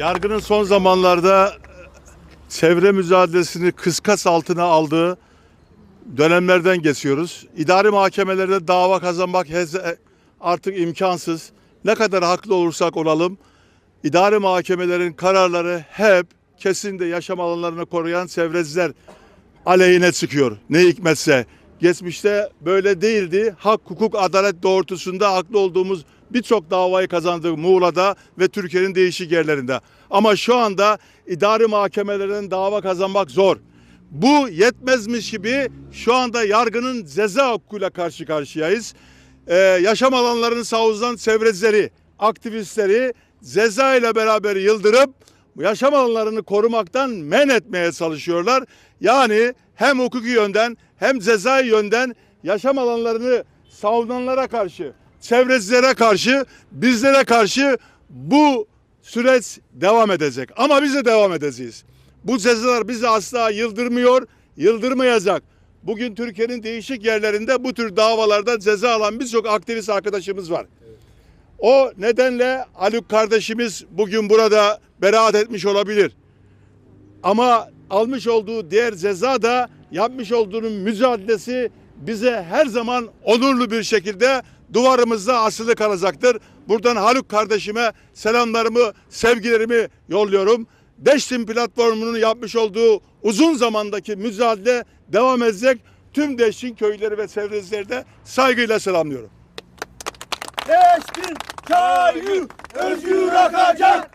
Yargının son zamanlarda e, çevre mücadelesini kıskas altına aldığı dönemlerden geçiyoruz. İdari mahkemelerde dava kazanmak hez- artık imkansız. Ne kadar haklı olursak olalım, idari mahkemelerin kararları hep kesinlikle yaşam alanlarını koruyan çevreciler aleyhine çıkıyor. Ne hikmetse. Geçmişte böyle değildi. Hak, hukuk, adalet doğrultusunda haklı olduğumuz birçok davayı kazandık Muğla'da ve Türkiye'nin değişik yerlerinde. Ama şu anda idari mahkemelerden dava kazanmak zor. Bu yetmezmiş gibi şu anda yargının ceza hukukuyla karşı karşıyayız. Ee, yaşam alanlarını savunan çevrecileri, aktivistleri ceza ile beraber yıldırıp yaşam alanlarını korumaktan men etmeye çalışıyorlar. Yani hem hukuki yönden hem cezai yönden yaşam alanlarını savunanlara karşı, çevrecilere karşı, bizlere karşı bu süreç devam edecek. Ama biz de devam edeceğiz. Bu cezalar bizi asla yıldırmıyor, yıldırmayacak. Bugün Türkiye'nin değişik yerlerinde bu tür davalarda ceza alan birçok aktivist arkadaşımız var. O nedenle Haluk kardeşimiz bugün burada beraat etmiş olabilir. Ama almış olduğu diğer ceza da yapmış olduğunun mücadelesi bize her zaman onurlu bir şekilde duvarımızda asılı kalacaktır. Buradan Haluk kardeşime selamlarımı, sevgilerimi yolluyorum. Deştim platformunun yapmış olduğu uzun zamandaki mücadele devam edecek. Tüm Deştin köyleri ve çevrecileri de saygıyla selamlıyorum. Deştin çayı özgür akacak.